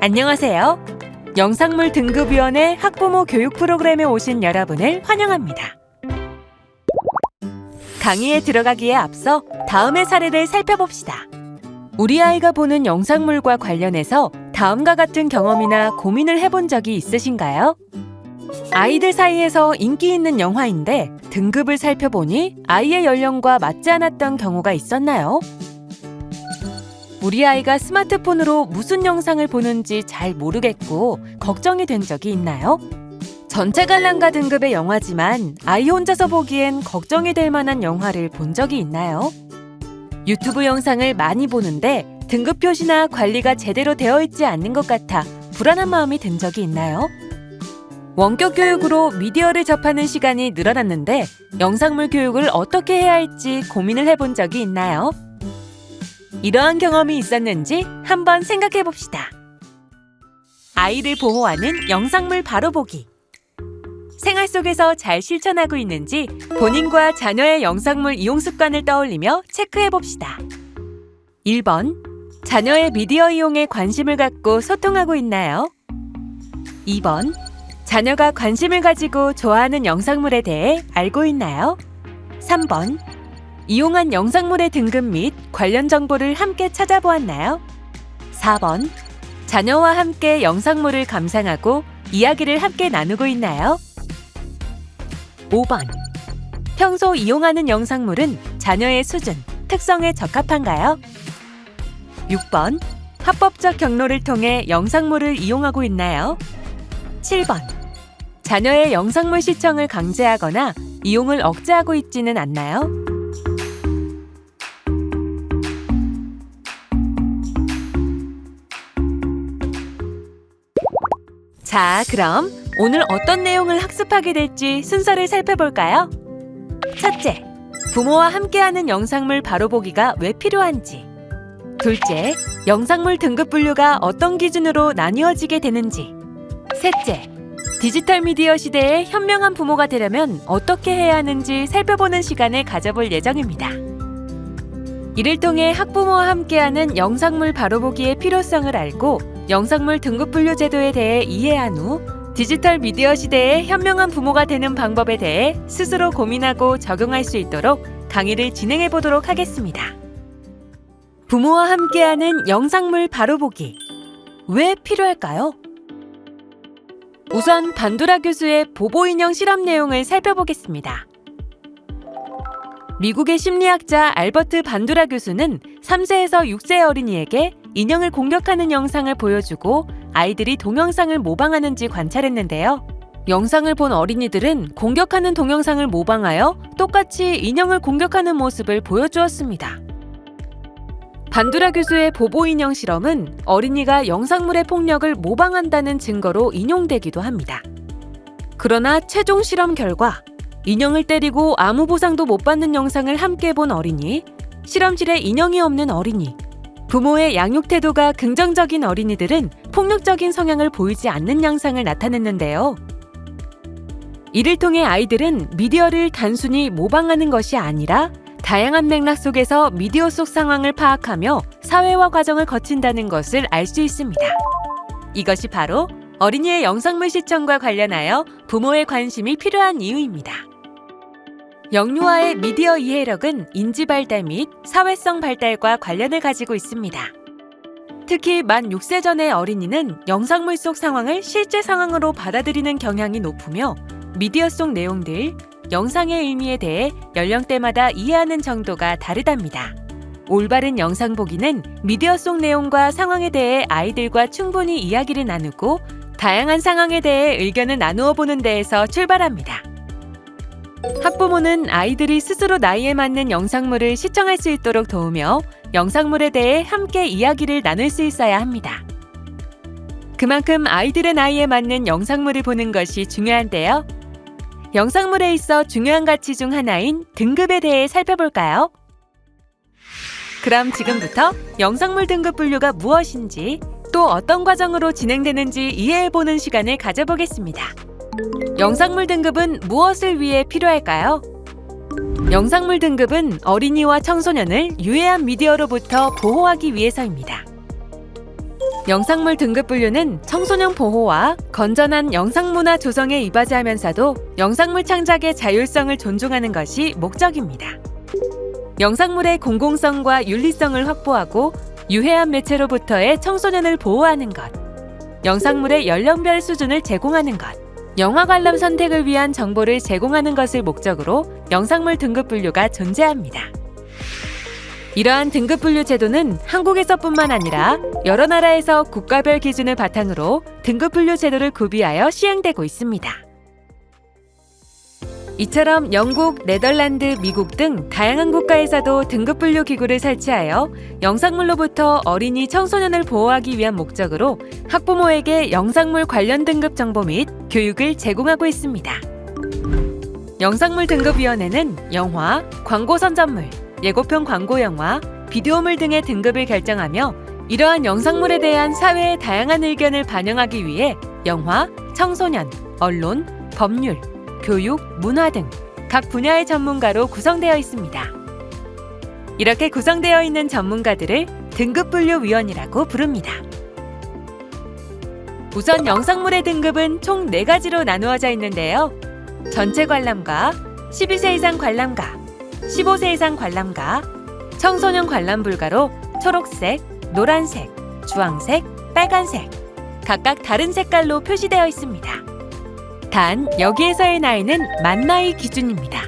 안녕하세요. 영상물 등급위원회 학부모 교육 프로그램에 오신 여러분을 환영합니다. 강의에 들어가기에 앞서 다음의 사례를 살펴봅시다. 우리 아이가 보는 영상물과 관련해서 다음과 같은 경험이나 고민을 해본 적이 있으신가요? 아이들 사이에서 인기 있는 영화인데 등급을 살펴보니 아이의 연령과 맞지 않았던 경우가 있었나요? 우리 아이가 스마트폰으로 무슨 영상을 보는지 잘 모르겠고 걱정이 된 적이 있나요? 전체 관람가 등급의 영화지만 아이 혼자서 보기엔 걱정이 될 만한 영화를 본 적이 있나요? 유튜브 영상을 많이 보는데 등급 표시나 관리가 제대로 되어 있지 않는 것 같아 불안한 마음이 든 적이 있나요? 원격 교육으로 미디어를 접하는 시간이 늘어났는데 영상물 교육을 어떻게 해야 할지 고민을 해본 적이 있나요? 이러한 경험이 있었는지 한번 생각해 봅시다. 아이를 보호하는 영상물 바로 보기. 생활 속에서 잘 실천하고 있는지 본인과 자녀의 영상물 이용 습관을 떠올리며 체크해 봅시다. 1번. 자녀의 미디어 이용에 관심을 갖고 소통하고 있나요? 2번. 자녀가 관심을 가지고 좋아하는 영상물에 대해 알고 있나요? 3번. 이용한 영상물의 등급 및 관련 정보를 함께 찾아보았나요? 4번. 자녀와 함께 영상물을 감상하고 이야기를 함께 나누고 있나요? 5번. 평소 이용하는 영상물은 자녀의 수준, 특성에 적합한가요? 6번. 합법적 경로를 통해 영상물을 이용하고 있나요? 7번. 자녀의 영상물 시청을 강제하거나 이용을 억제하고 있지는 않나요? 자, 그럼 오늘 어떤 내용을 학습하게 될지 순서를 살펴볼까요? 첫째, 부모와 함께하는 영상물 바로 보기가 왜 필요한지. 둘째, 영상물 등급 분류가 어떤 기준으로 나뉘어지게 되는지. 셋째, 디지털 미디어 시대에 현명한 부모가 되려면 어떻게 해야 하는지 살펴보는 시간을 가져볼 예정입니다. 이를 통해 학부모와 함께하는 영상물 바로 보기의 필요성을 알고 영상물 등급 분류 제도에 대해 이해한 후 디지털 미디어 시대에 현명한 부모가 되는 방법에 대해 스스로 고민하고 적용할 수 있도록 강의를 진행해 보도록 하겠습니다. 부모와 함께하는 영상물 바로 보기. 왜 필요할까요? 우선 반두라 교수의 보보 인형 실험 내용을 살펴보겠습니다. 미국의 심리학자 알버트 반두라 교수는 3세에서 6세 어린이에게 인형을 공격하는 영상을 보여주고 아이들이 동영상을 모방하는지 관찰했는데요. 영상을 본 어린이들은 공격하는 동영상을 모방하여 똑같이 인형을 공격하는 모습을 보여주었습니다. 반두라 교수의 보보 인형 실험은 어린이가 영상물의 폭력을 모방한다는 증거로 인용되기도 합니다. 그러나 최종 실험 결과 인형을 때리고 아무 보상도 못 받는 영상을 함께 본 어린이, 실험실에 인형이 없는 어린이, 부모의 양육 태도가 긍정적인 어린이들은 폭력적인 성향을 보이지 않는 양상을 나타냈는데요. 이를 통해 아이들은 미디어를 단순히 모방하는 것이 아니라 다양한 맥락 속에서 미디어 속 상황을 파악하며 사회화 과정을 거친다는 것을 알 수 있습니다. 이것이 바로 어린이의 영상물 시청과 관련하여 부모의 관심이 필요한 이유입니다. 영유아의 미디어 이해력은 인지 발달 및 사회성 발달과 관련을 가지고 있습니다. 특히 만 6세 전의 어린이는 영상물 속 상황을 실제 상황으로 받아들이는 경향이 높으며 미디어 속 내용들, 영상의 의미에 대해 연령대마다 이해하는 정도가 다르답니다. 올바른 영상 보기는 미디어 속 내용과 상황에 대해 아이들과 충분히 이야기를 나누고 다양한 상황에 대해 의견을 나누어 보는 데에서 출발합니다. 학부모는 아이들이 스스로 나이에 맞는 영상물을 시청할 수 있도록 도우며 영상물에 대해 함께 이야기를 나눌 수 있어야 합니다. 그만큼 아이들의 나이에 맞는 영상물을 보는 것이 중요한데요. 영상물에 있어 중요한 가치 중 하나인 등급에 대해 살펴볼까요? 그럼 지금부터 영상물 등급 분류가 무엇인지 또 어떤 과정으로 진행되는지 이해해보는 시간을 가져보겠습니다. 영상물 등급은 무엇을 위해 필요할까요? 영상물 등급은 어린이와 청소년을 유해한 미디어로부터 보호하기 위해서입니다. 영상물 등급 분류는 청소년 보호와 건전한 영상문화 조성에 이바지하면서도 영상물 창작의 자율성을 존중하는 것이 목적입니다. 영상물의 공공성과 윤리성을 확보하고 유해한 매체로부터의 청소년을 보호하는 것, 영상물의 연령별 수준을 제공하는 것, 영화 관람 선택을 위한 정보를 제공하는 것을 목적으로 영상물 등급 분류가 존재합니다. 이러한 등급 분류 제도는 한국에서뿐만 아니라 여러 나라에서 국가별 기준을 바탕으로 등급 분류 제도를 구비하여 시행되고 있습니다. 이처럼 영국, 네덜란드, 미국 등 다양한 국가에서도 등급 분류 기구를 설치하여 영상물로부터 어린이 청소년을 보호하기 위한 목적으로 학부모에게 영상물 관련 등급 정보 및 교육을 제공하고 있습니다. 영상물 등급위원회는 영화, 광고 선전물, 예고편 광고 영화, 비디오물 등의 등급을 결정하며 이러한 영상물에 대한 사회의 다양한 의견을 반영하기 위해 영화, 청소년, 언론, 법률, 교육, 문화 등 각 분야의 전문가로 구성되어 있습니다. 이렇게 구성되어 있는 전문가들을 등급분류위원이라고 부릅니다. 우선 영상물의 등급은 총 4가지로 나누어져 있는데요. 전체 관람가, 12세 이상 관람가, 15세 이상 관람가, 청소년 관람 불가로 초록색, 노란색, 주황색, 빨간색 각각 다른 색깔로 표시되어 있습니다. 단 여기에서의 나이는 만 나이 기준입니다.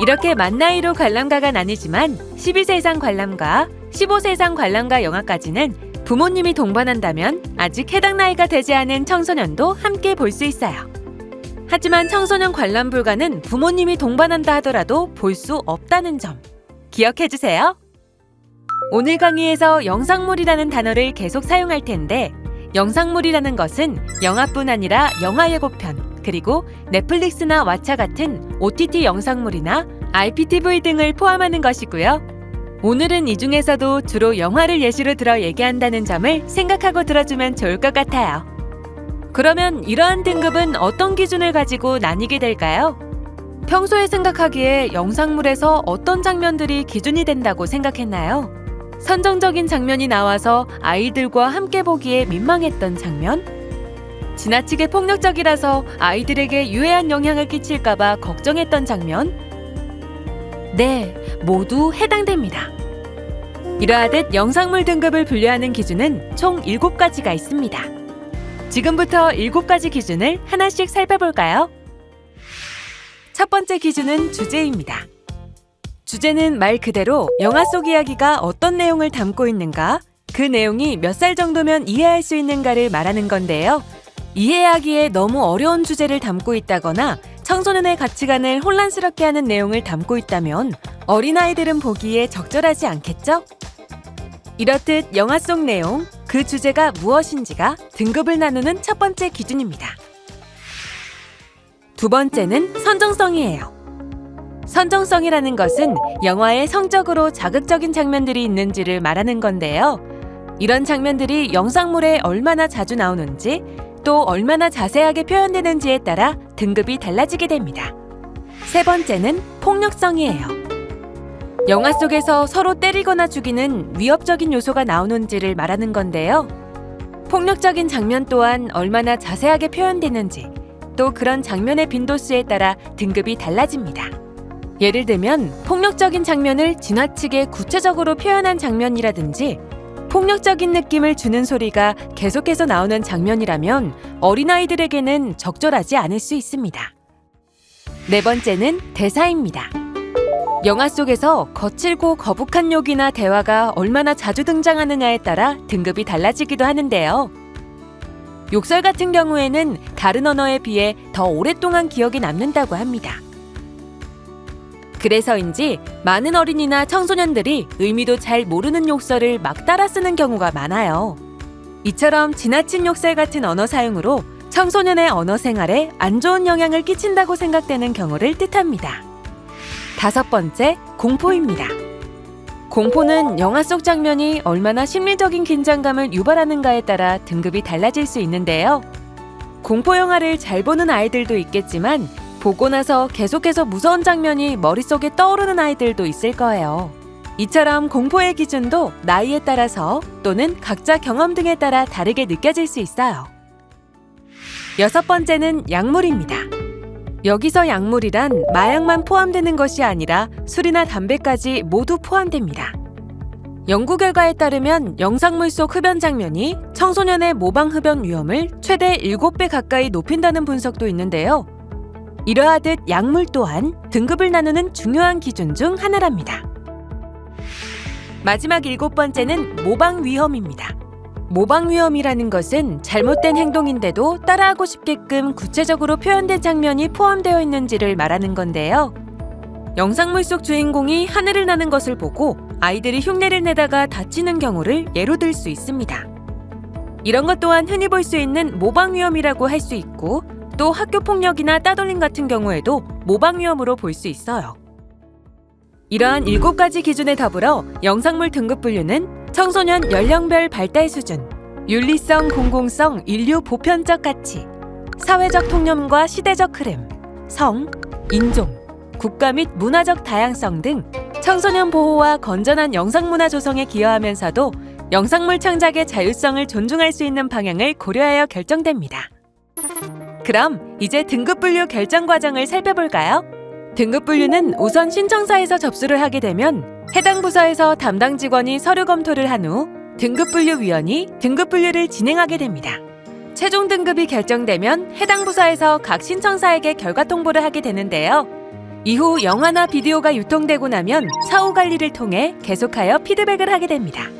이렇게 만 나이로 관람가가 나뉘지만 12세 이상 관람가, 15세 이상 관람가 영화까지는 부모님이 동반한다면 아직 해당 나이가 되지 않은 청소년도 함께 볼 수 있어요. 하지만 청소년 관람 불가는 부모님이 동반한다 하더라도 볼 수 없다는 점 기억해 주세요. 오늘 강의에서 영상물이라는 단어를 계속 사용할 텐데 영상물이라는 것은 영화뿐 아니라 영화 예고편 그리고 넷플릭스나 왓챠 같은 OTT 영상물이나 IPTV 등을 포함하는 것이고요. 오늘은 이 중에서도 주로 영화를 예시로 들어 얘기한다는 점을 생각하고 들어주면 좋을 것 같아요. 그러면 이러한 등급은 어떤 기준을 가지고 나뉘게 될까요? 평소에 생각하기에 영상물에서 어떤 장면들이 기준이 된다고 생각했나요? 선정적인 장면이 나와서 아이들과 함께 보기에 민망했던 장면? 지나치게 폭력적이라서 아이들에게 유해한 영향을 끼칠까봐 걱정했던 장면? 네, 모두 해당됩니다. 이러하듯 영상물 등급을 분류하는 기준은 총 7가지가 있습니다. 지금부터 7가지 기준을 하나씩 살펴볼까요? 첫 번째 기준은 주제입니다. 주제는 말 그대로 영화 속 이야기가 어떤 내용을 담고 있는가, 그 내용이 몇 살 정도면 이해할 수 있는가를 말하는 건데요. 이해하기에 너무 어려운 주제를 담고 있다거나 청소년의 가치관을 혼란스럽게 하는 내용을 담고 있다면 어린아이들은 보기에 적절하지 않겠죠? 이렇듯 영화 속 내용, 그 주제가 무엇인지가 등급을 나누는 첫 번째 기준입니다. 두 번째는 선정성이에요. 선정성이라는 것은 영화에 성적으로 자극적인 장면들이 있는지를 말하는 건데요. 이런 장면들이 영상물에 얼마나 자주 나오는지 또 얼마나 자세하게 표현되는지에 따라 등급이 달라지게 됩니다. 세 번째는 폭력성이에요. 영화 속에서 서로 때리거나 죽이는 위협적인 요소가 나오는지를 말하는 건데요. 폭력적인 장면 또한 얼마나 자세하게 표현되는지 또 그런 장면의 빈도수에 따라 등급이 달라집니다. 예를 들면 폭력적인 장면을 지나치게 구체적으로 표현한 장면이라든지 폭력적인 느낌을 주는 소리가 계속해서 나오는 장면이라면 어린아이들에게는 적절하지 않을 수 있습니다. 네 번째는 대사입니다. 영화 속에서 거칠고 거북한 욕이나 대화가 얼마나 자주 등장하느냐에 따라 등급이 달라지기도 하는데요. 욕설 같은 경우에는 다른 언어에 비해 더 오랫동안 기억에 남는다고 합니다. 그래서인지 많은 어린이나 청소년들이 의미도 잘 모르는 욕설을 막 따라 쓰는 경우가 많아요. 이처럼 지나친 욕설 같은 언어 사용으로 청소년의 언어 생활에 안 좋은 영향을 끼친다고 생각되는 경우를 뜻합니다. 다섯 번째, 공포입니다. 공포는 영화 속 장면이 얼마나 심리적인 긴장감을 유발하는가에 따라 등급이 달라질 수 있는데요. 공포 영화를 잘 보는 아이들도 있겠지만 보고 나서 계속해서 무서운 장면이 머릿속에 떠오르는 아이들도 있을 거예요. 이처럼 공포의 기준도 나이에 따라서 또는 각자 경험 등에 따라 다르게 느껴질 수 있어요. 여섯 번째는 약물입니다. 여기서 약물이란 마약만 포함되는 것이 아니라 술이나 담배까지 모두 포함됩니다. 연구 결과에 따르면 영상물 속 흡연 장면이 청소년의 모방 흡연 위험을 최대 7배 가까이 높인다는 분석도 있는데요. 이러하듯 약물 또한 등급을 나누는 중요한 기준 중 하나랍니다. 마지막 일곱 번째는 모방 위험입니다. 모방 위험이라는 것은 잘못된 행동인데도 따라하고 싶게끔 구체적으로 표현된 장면이 포함되어 있는지를 말하는 건데요. 영상물 속 주인공이 하늘을 나는 것을 보고 아이들이 흉내를 내다가 다치는 경우를 예로 들 수 있습니다. 이런 것 또한 흔히 볼 수 있는 모방 위험이라고 할 수 있고 또 학교 폭력이나 따돌림 같은 경우에도 모방 위험으로 볼 수 있어요. 이러한 일곱 가지 기준에 더불어 영상물 등급 분류는 청소년 연령별 발달 수준, 윤리성, 공공성, 인류 보편적 가치, 사회적 통념과 시대적 흐름, 성, 인종, 국가 및 문화적 다양성 등 청소년 보호와 건전한 영상문화 조성에 기여하면서도 영상물 창작의 자율성을 존중할 수 있는 방향을 고려하여 결정됩니다. 그럼 이제 등급 분류 결정 과정을 살펴볼까요? 등급 분류는 우선 신청사에서 접수를 하게 되면 해당 부서에서 담당 직원이 서류 검토를 한 후 등급 분류 위원이 등급 분류를 진행하게 됩니다. 최종 등급이 결정되면 해당 부서에서 각 신청사에게 결과 통보를 하게 되는데요. 이후 영화나 비디오가 유통되고 나면 사후 관리를 통해 계속하여 피드백을 하게 됩니다.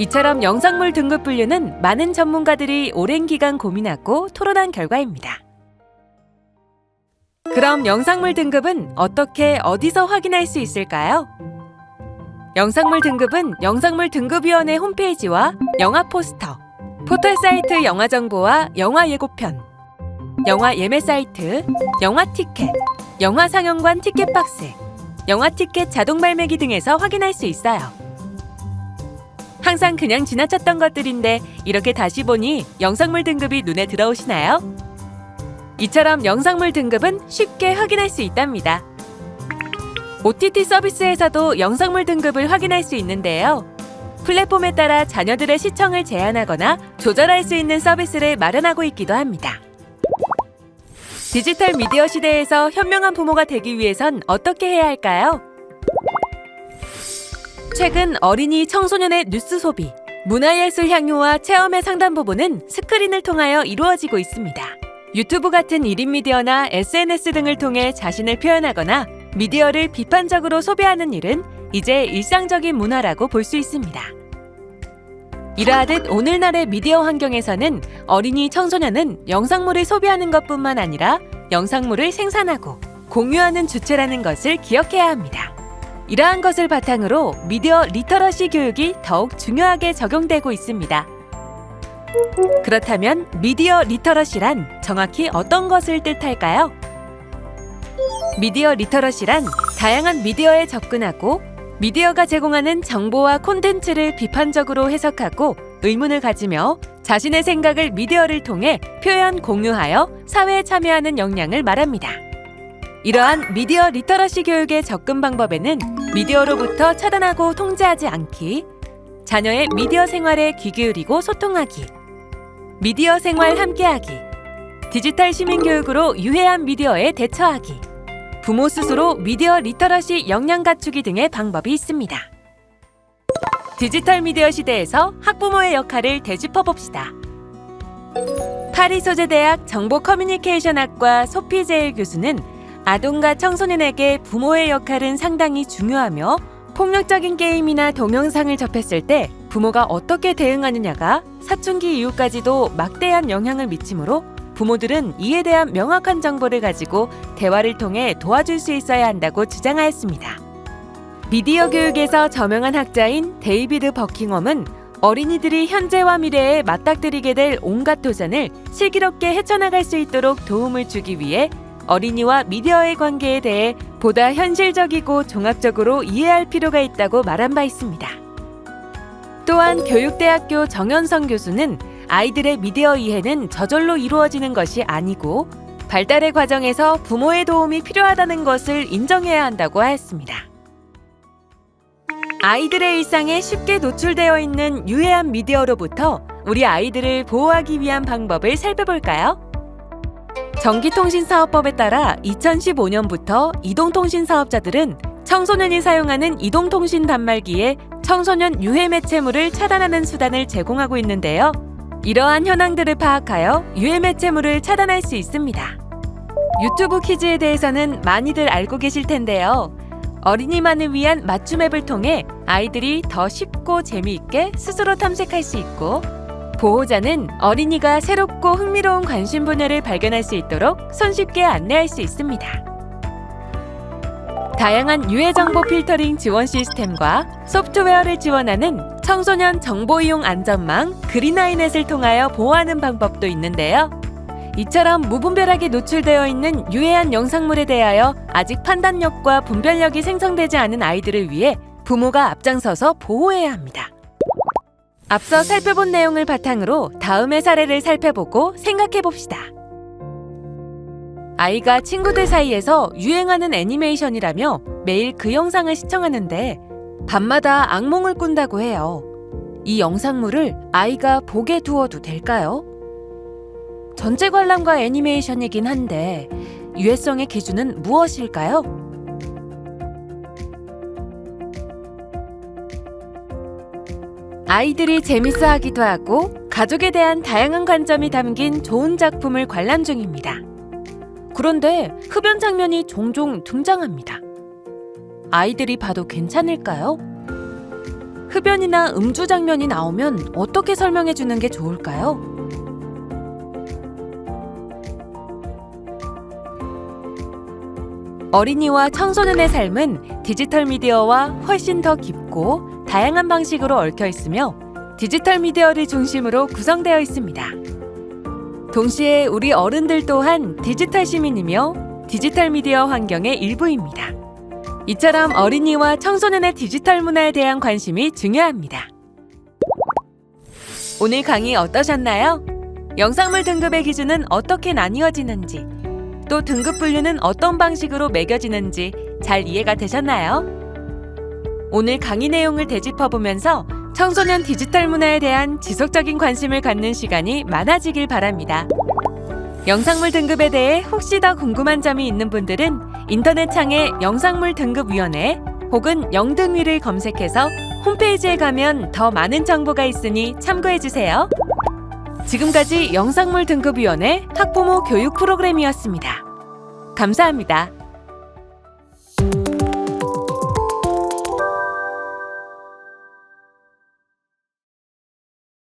이처럼 영상물 등급 분류는 많은 전문가들이 오랜 기간 고민하고 토론한 결과입니다. 그럼 영상물 등급은 어떻게 어디서 확인할 수 있을까요? 영상물 등급은 영상물 등급위원회 홈페이지와 영화 포스터, 포털 사이트 영화 정보와 영화 예고편, 영화 예매 사이트, 영화 티켓, 영화 상영관 티켓 박스, 영화 티켓 자동 발매기 등에서 확인할 수 있어요. 항상 그냥 지나쳤던 것들인데 이렇게 다시 보니 영상물 등급이 눈에 들어오시나요? 이처럼 영상물 등급은 쉽게 확인할 수 있답니다. OTT 서비스에서도 영상물 등급을 확인할 수 있는데요. 플랫폼에 따라 자녀들의 시청을 제한하거나 조절할 수 있는 서비스를 마련하고 있기도 합니다. 디지털 미디어 시대에서 현명한 부모가 되기 위해선 어떻게 해야 할까요? 최근 어린이 청소년의 뉴스 소비, 문화예술 향유와 체험의 상당 부분은 스크린을 통하여 이루어지고 있습니다. 유튜브 같은 1인 미디어나 SNS 등을 통해 자신을 표현하거나 미디어를 비판적으로 소비하는 일은 이제 일상적인 문화라고 볼 수 있습니다. 이러하듯 오늘날의 미디어 환경에서는 어린이 청소년은 영상물을 소비하는 것뿐만 아니라 영상물을 생산하고 공유하는 주체라는 것을 기억해야 합니다. 이러한 것을 바탕으로 미디어 리터러시 교육이 더욱 중요하게 적용되고 있습니다. 그렇다면 미디어 리터러시란 정확히 어떤 것을 뜻할까요? 미디어 리터러시란 다양한 미디어에 접근하고 미디어가 제공하는 정보와 콘텐츠를 비판적으로 해석하고 의문을 가지며 자신의 생각을 미디어를 통해 표현 공유하여 사회에 참여하는 역량을 말합니다. 이러한 미디어 리터러시 교육의 접근 방법에는 미디어로부터 차단하고 통제하지 않기, 자녀의 미디어 생활에 귀 기울이고 소통하기, 미디어 생활 함께하기, 디지털 시민 교육으로 유해한 미디어에 대처하기, 부모 스스로 미디어 리터러시 역량 갖추기 등의 방법이 있습니다. 디지털 미디어 시대에서 학부모의 역할을 되짚어 봅시다. 파리 소재대학 정보 커뮤니케이션학과 소피 제일 교수는 아동과 청소년에게 부모의 역할은 상당히 중요하며 폭력적인 게임이나 동영상을 접했을 때 부모가 어떻게 대응하느냐가 사춘기 이후까지도 막대한 영향을 미치므로 부모들은 이에 대한 명확한 정보를 가지고 대화를 통해 도와줄 수 있어야 한다고 주장하였습니다. 미디어 교육에서 저명한 학자인 데이비드 버킹엄은 어린이들이 현재와 미래에 맞닥뜨리게 될 온갖 도전을 슬기롭게 헤쳐나갈 수 있도록 도움을 주기 위해 어린이와 미디어의 관계에 대해 보다 현실적이고 종합적으로 이해할 필요가 있다고 말한 바 있습니다. 또한 교육대학교 정현성 교수는 아이들의 미디어 이해는 저절로 이루어지는 것이 아니고 발달의 과정에서 부모의 도움이 필요하다는 것을 인정해야 한다고 하였습니다. 아이들의 일상에 쉽게 노출되어 있는 유해한 미디어로부터 우리 아이들을 보호하기 위한 방법을 살펴볼까요? 전기통신사업법에 따라 2015년부터 이동통신 사업자들은 청소년이 사용하는 이동통신 단말기에 청소년 유해 매체물을 차단하는 수단을 제공하고 있는데요. 이러한 현황들을 파악하여 유해 매체물을 차단할 수 있습니다. 유튜브 퀴즈에 대해서는 많이들 알고 계실 텐데요. 어린이만을 위한 맞춤 앱을 통해 아이들이 더 쉽고 재미있게 스스로 탐색할 수 있고 보호자는 어린이가 새롭고 흥미로운 관심 분야를 발견할 수 있도록 손쉽게 안내할 수 있습니다. 다양한 유해 정보 필터링 지원 시스템과 소프트웨어를 지원하는 청소년 정보 이용 안전망 그린아이넷을 통하여 보호하는 방법도 있는데요. 이처럼 무분별하게 노출되어 있는 유해한 영상물에 대하여 아직 판단력과 분별력이 생성되지 않은 아이들을 위해 부모가 앞장서서 보호해야 합니다. 앞서 살펴본 내용을 바탕으로 다음의 사례를 살펴보고 생각해 봅시다. 아이가 친구들 사이에서 유행하는 애니메이션이라며 매일 그 영상을 시청하는데 밤마다 악몽을 꾼다고 해요. 이 영상물을 아이가 보게 두어도 될까요? 전체 관람과 애니메이션이긴 한데 유해성의 기준은 무엇일까요? 아이들이 재밌어 하기도 하고 가족에 대한 다양한 관점이 담긴 좋은 작품을 관람 중입니다. 그런데 흡연 장면이 종종 등장합니다. 아이들이 봐도 괜찮을까요? 흡연이나 음주 장면이 나오면 어떻게 설명해 주는 게 좋을까요? 어린이와 청소년의 삶은 디지털 미디어와 훨씬 더 깊고 다양한 방식으로 얽혀 있으며 디지털 미디어를 중심으로 구성되어 있습니다. 동시에 우리 어른들 또한 디지털 시민이며 디지털 미디어 환경의 일부입니다. 이처럼 어린이와 청소년의 디지털 문화에 대한 관심이 중요합니다. 오늘 강의 어떠셨나요? 영상물 등급의 기준은 어떻게 나뉘어지는지, 또 등급 분류는 어떤 방식으로 매겨지는지 잘 이해가 되셨나요? 오늘 강의 내용을 되짚어 보면서 청소년 디지털 문화에 대한 지속적인 관심을 갖는 시간이 많아지길 바랍니다. 영상물 등급에 대해 혹시 더 궁금한 점이 있는 분들은 인터넷 창에 영상물 등급 위원회 혹은 영등위를 검색해서 홈페이지에 가면 더 많은 정보가 있으니 참고해 주세요. 지금까지 영상물 등급 위원회 학부모 교육 프로그램이었습니다. 감사합니다.